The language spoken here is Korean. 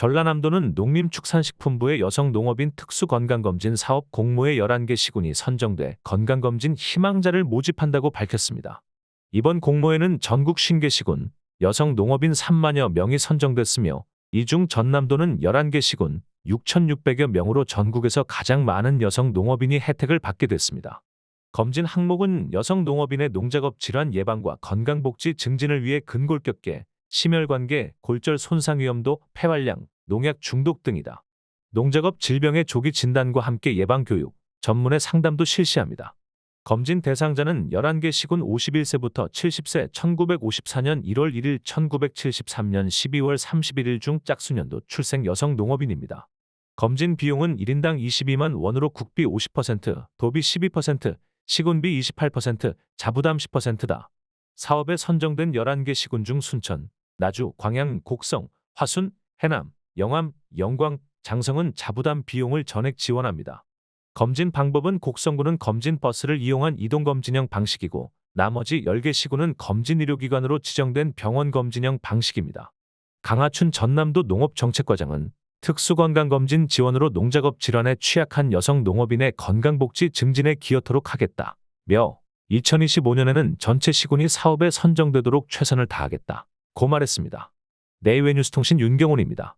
전라남도는 농림축산식품부의 여성농업인 특수건강검진 사업 공모에 11개 시군이 선정돼 건강검진 희망자를 모집한다고 밝혔습니다. 이번 공모에는 전국 50개 시군, 여성농업인 3만여 명이 선정됐으며 이 중 전남도는 11개 시군, 6,600여 명으로 전국에서 가장 많은 여성 농업인이 혜택을 받게 됐습니다. 검진 항목은 여성 농업인의 농작업 질환 예방과 건강복지 증진을 위해 근골격계, 심혈관계, 골절 손상 위험도, 폐활량, 농약 중독 등이다. 농작업 질병의 조기 진단과 함께 예방 교육, 전문의 상담도 실시합니다. 검진 대상자는 11개 시군 51세부터 70세 1954년 1월 1일 1973년 12월 31일 중 짝수년도 출생 여성 농업인입니다. 검진 비용은 1인당 22만 원으로 국비 50%, 도비 12%, 시군비 28%, 자부담 10%다. 사업에 선정된 11개 시군 중 순천, 나주, 광양, 곡성, 화순, 해남, 영암, 영광, 장성은 자부담 비용을 전액 지원합니다. 검진 방법은 곡성구는 검진 버스를 이용한 이동 검진형 방식이고 나머지 10개 시군은 검진 의료기관으로 지정된 병원 검진형 방식입니다. 강하춘 전남도 농업정책과장은 특수건강검진 지원으로 농작업 질환에 취약한 여성 농업인의 건강복지 증진에 기여토록 하겠다. 며 2025년에는 전체 시군이 사업에 선정되도록 최선을 다하겠다. 고 말했습니다. 내외뉴스통신 윤경훈입니다.